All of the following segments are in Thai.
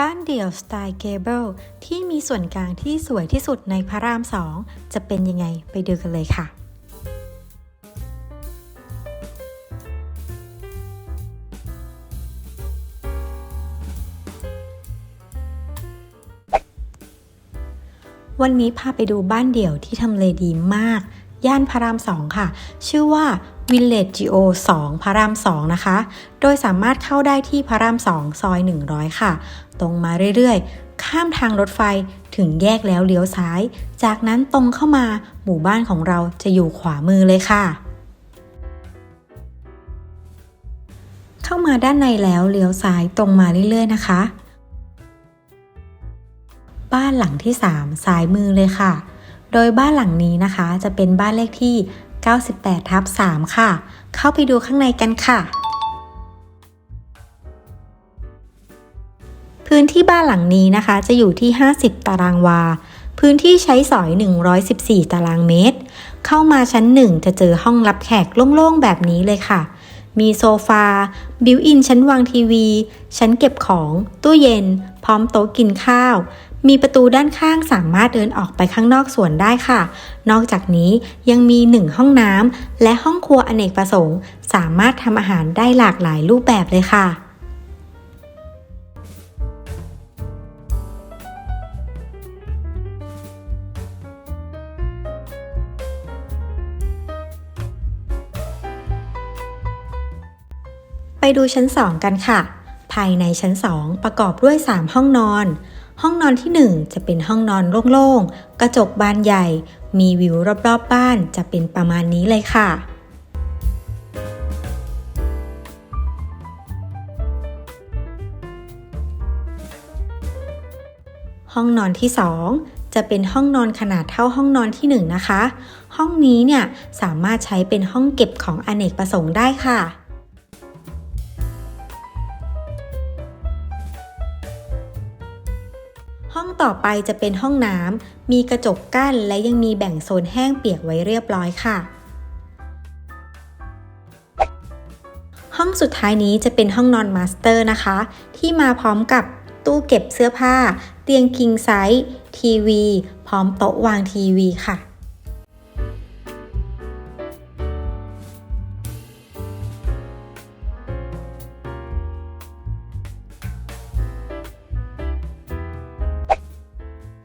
บ้านเดี่ยวสไตล์เกเบิลที่มีส่วนกลางที่สวยที่สุดในพระรามสองจะเป็นยังไงไปดูกันเลยค่ะวันนี้พาไปดูบ้านเดี่ยวที่ทำเลดีมาก ย่านพระรามสองค่ะ ชื่อว่า Village Geo 2 พระราม 2 นะคะ โดยสามารถเข้าได้ที่พระราม 2 ซอย 100 ค่ะ ตรงมาเรื่อยๆ ข้ามทางรถไฟถึงแยกแล้วเลี้ยวซ้าย จากนั้นตรงเข้ามาหมู่บ้านของเราจะอยู่ขวามือเลยค่ะ เข้ามาด้านในแล้วเลี้ยวซ้ายตรงมาเรื่อยๆ นะคะ บ้านหลังที่ 3 ซ้ายมือเลยค่ะ โดยบ้านหลังนี้นะคะจะเป็นบ้านเลขที่ 98ทับ3ค่ะ เข้าไปดูข้างในกันค่ะ พื้นที่บ้านหลังนี้นะคะจะอยู่ที่ 50 ตารางวา พื้นที่ใช้สอย 114 ตารางเมตร เข้ามาชั้น 1 จะเจอห้องรับแขกโล่งๆ แบบนี้เลยค่ะมีโซฟา บิวอินชั้นวางทีวี ชั้นเก็บของ ตู้เย็น พร้อมโต๊ะกินข้าว มีประตูด้านข้างสามารถเดินออกไปข้างนอกสวนได้ค่ะ นอกจากนี้ยังมีหนึ่งห้องน้ำและห้องครัวอเนกประสงค์ สามารถทำอาหารได้หลากหลายรูปแบบเลยค่ะไปดูชั้น 2 กันค่ะ ภายในชั้น 2 ประกอบด้วย 3 ห้องนอน ห้องนอนที่ 1 จะเป็นห้องนอนโล่งๆ กระจกบานใหญ่ มีวิวรอบๆบบ้านจะเป็นประมาณนี้เลยค่ะ ห้องนอนที่ 2 จะเป็นห้องนอนขนาดเท่าห้องนอนที่ 1 นะคะ ห้องนี้เนี่ยสามารถใช้เป็นห้องเก็บของอเนกประสงค์ได้ค่ะ ต่อไปจะเป็นห้องน้ำมีกระจกกั้นและยังมีแบ่งโซนแห้งเปียกไว้เรียบร้อยค่ะ ห้องสุดท้ายนี้จะเป็นห้องนอนมาสเตอร์นะคะ ที่มาพร้อมกับตู้เก็บเสื้อผ้า เตียงคิงไซส์ทีวี พร้อมโต๊ะวางทีวีค่ะ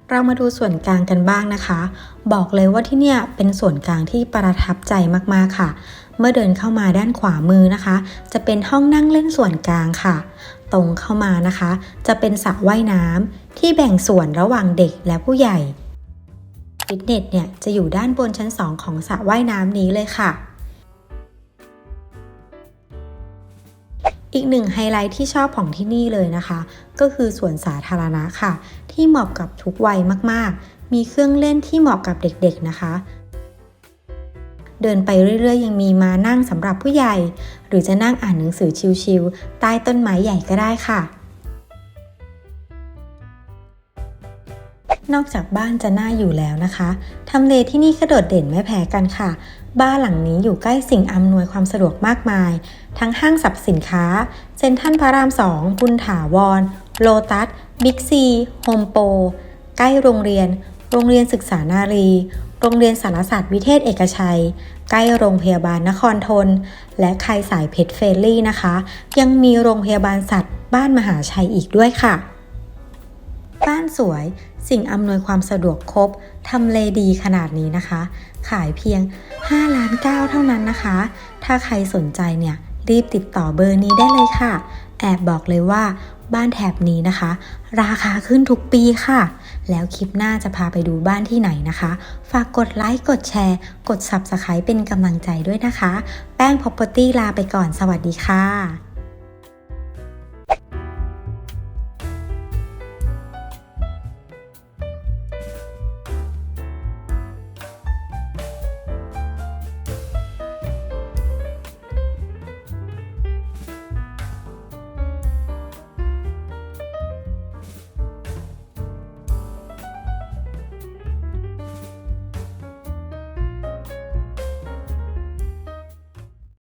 เรามาดูส่วนกลางกันบ้างนะคะ บอกเลยว่าที่เนี่ยเป็นส่วนกลางที่ประทับใจมากๆค่ะ เมื่อเดินเข้ามาด้านขวามือนะคะ จะเป็นห้องนั่งเล่นส่วนกลางค่ะ ตรงเข้ามานะคะ จะเป็นสระว่ายน้ำที่แบ่งส่วนระหว่างเด็กและผู้ใหญ่ฟิตเนสเนี่ยจะอยู่ด้านบนชั้น 2 ของสระว่ายน้ำนี้เลยค่ะ อีกหนึ่งไฮไลท์ที่ชอบของที่นี่เลยนะคะ ก็คือสวนสาธารณะค่ะ ที่เหมาะกับทุกวัยมากๆ มีเครื่องเล่นที่เหมาะกับเด็กๆนะคะ เดินไปเรื่อยๆ ยังมีมานั่งสำหรับผู้ใหญ่ หรือจะนั่งอ่านหนังสือชิลๆใต้ต้นไม้ใหญ่ก็ได้ค่ะ นอกจากบ้านจะน่าอยู่แล้วนะคะ ทำเลที่นี่ก็โดดเด่นไม่แพ้กันค่ะ บ้านหลังนี้อยู่ใกล้สิ่งอำนวยความสะดวกมากมาย ทั้งห้างสรรพสินค้า เซ็นทรัลพระรามสองบุญถาวร โลตัส บิ๊กซี โฮมโปร ใกล้โรงเรียน โรงเรียนศึกษานารี โรงเรียนสารศาสตร์วิเทศเอกชัย ใกล้โรงพยาบาลนครทน และใครสายเพชรเฟรลี่นะคะ ยังมีโรงพยาบาลสัตว์ บ้านมหาชัยอีกด้วยค่ะ บ้านสวย สิ่งอำนวยความสะดวกครบทำเลดีขนาดนี้นะคะ ขายเพียง5ล้าน9เท่านั้นนะคะ ถ้าใครสนใจเนี่ยรีบติดต่อเบอร์นี้ได้เลยค่ะ แอบบอกเลยว่าบ้านแถบนี้นะคะ ราคาขึ้นทุกปีค่ะ แล้วคลิปหน้าจะพาไปดูบ้านที่ไหนนะคะ ฝากกดไลค์กดแชร์ กด Subscribe เป็นกำลังใจด้วยนะคะ แป้ง Property ลาไปก่อนสวัสดีค่ะ